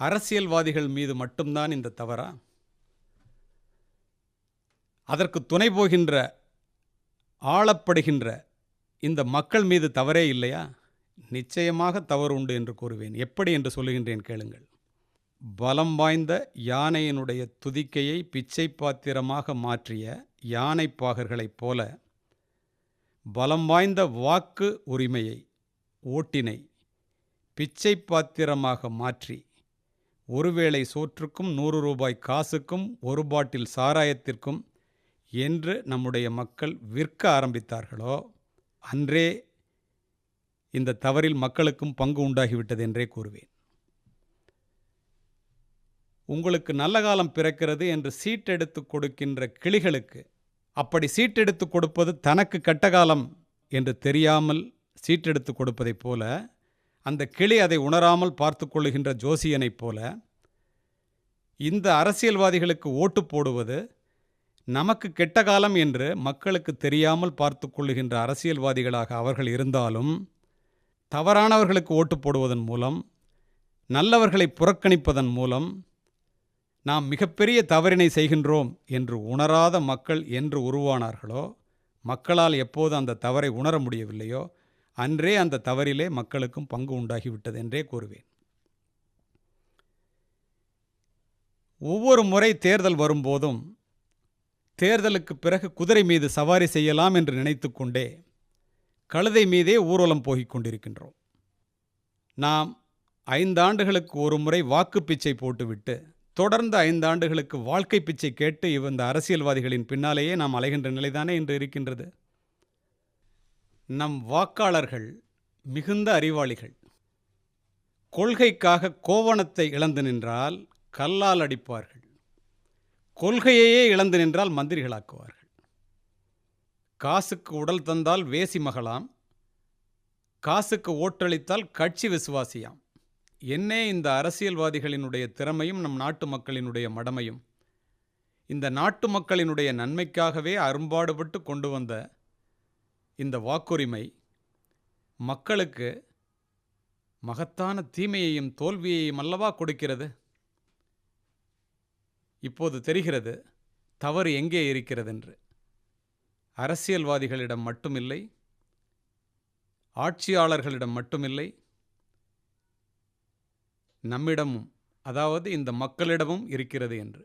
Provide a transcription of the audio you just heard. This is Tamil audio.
அரசியல்வாதிகள் மீது மட்டும்தான் இந்த தவறா? அதற்கு துணை போகின்ற ஆளப்படுகின்ற இந்த மக்கள் மீது தவறே இல்லையா? நிச்சயமாக தவறு உண்டு என்று கூறுவேன். எப்படி என்று சொல்லுகின்றேன் கேளுங்கள். பலம் வாய்ந்த யானையினுடைய துதிக்கையை பிச்சை பாத்திரமாக மாற்றிய யானை பாகர்களைப் போல பலம் வாய்ந்த வாக்கு உரிமையை ஓட்டினை பிச்சை பாத்திரமாக மாற்றி ஒருவேளை சோற்றுக்கும் நூறு ரூபாய் காசுக்கும் ஒரு பாட்டில் சாராயத்திற்கும் என்று நம்முடைய மக்கள் விற்க ஆரம்பித்தார்களோ? அன்றே இந்த தவறில் மக்களுக்கும் பங்கு உண்டாகிவிட்டது என்றே கூறுவேன். உங்களுக்கு நல்ல காலம் பிறக்கிறது என்று சீட்டெடுத்து கொடுக்கின்ற கிளிகளுக்கு அப்படி சீட்டெடுத்து கொடுப்பது தனக்கு கெட்ட காலம் என்று தெரியாமல் சீட்டெடுத்து கொடுப்பதைப் போல அந்த கிளி அதை உணராமல் பார்த்து கொள்ளுகின்ற ஜோசியனைப் போல இந்த அரசியல்வாதிகளுக்கு ஓட்டு போடுவது நமக்கு கெட்ட காலம் என்று மக்களுக்கு தெரியாமல் பார்த்து கொள்ளுகின்ற அரசியல்வாதிகளாக அவர்கள் இருந்தாலும் தவறானவர்களுக்கு ஓட்டு போடுவதன் மூலம் நல்லவர்களை புறக்கணிப்பதன் மூலம் நாம் மிகப்பெரிய தவறினை செய்கின்றோம் என்று உணராத மக்கள் என்று உருவானார்களோ மக்களால் எப்போது அந்த தவறை உணர முடியவில்லையோ அன்றே அந்த தவறிலே மக்களுக்கும் பங்கு உண்டாகிவிட்டது என்றே கூறுவேன். ஒவ்வொரு முறை தேர்தல் வரும்போதும் தேர்தலுக்கு பிறகு குதிரை மீது சவாரி செய்யலாம் என்று நினைத்து கொண்டே கழுதை மீதே ஊர்வலம் போகிக் கொண்டிருக்கின்றோம். நாம் ஐந்தாண்டுகளுக்கு ஒரு முறை வாக்கு பிச்சை போட்டுவிட்டு தொடர்ந்து ஐந்தாண்டுகளுக்கு வாழ்க்கை பிச்சை கேட்டு இந்த அரசியல்வாதிகளின் பின்னாலேயே நாம் அலைகின்ற நிலைதானே இன்று இருக்கின்றது. நம் வாக்காளர்கள் மிகுந்த அறிவாளிகள். கொள்கைக்காக கோவணத்தை இழந்து நின்றால் கல்லால் அடிப்பார்கள். கொள்கையையே இழந்து நின்றால் மந்திரிகளாக்குவார்கள். காசுக்கு உடல் தந்தால் வேசி மகளாம். காசுக்கு ஓட்டளித்தால் கட்சி விசுவாசியாம். என்னே இந்த அரசியல்வாதிகளினுடைய திறமையும் நம் நாட்டு மக்களினுடைய மடமையும். இந்த நாட்டு மக்களினுடைய நன்மைக்காகவே அரும்பாடுபட்டு கொண்டு வந்த இந்த வாக்குரிமை மக்களுக்கு மகத்தான தீமையையும் தோல்வியையும் அல்லவா கொடுக்கிறது? இப்போது தெரிகிறது தவறு எங்கே இருக்கிறது என்று அரசியல்வாதிகளிடம் மட்டுமில்லை ஆட்சியாளர்களிடம் மட்டுமில்லை நம்மிடமும் அதாவது இந்த மக்களிடமும் இருக்கிறது என்று.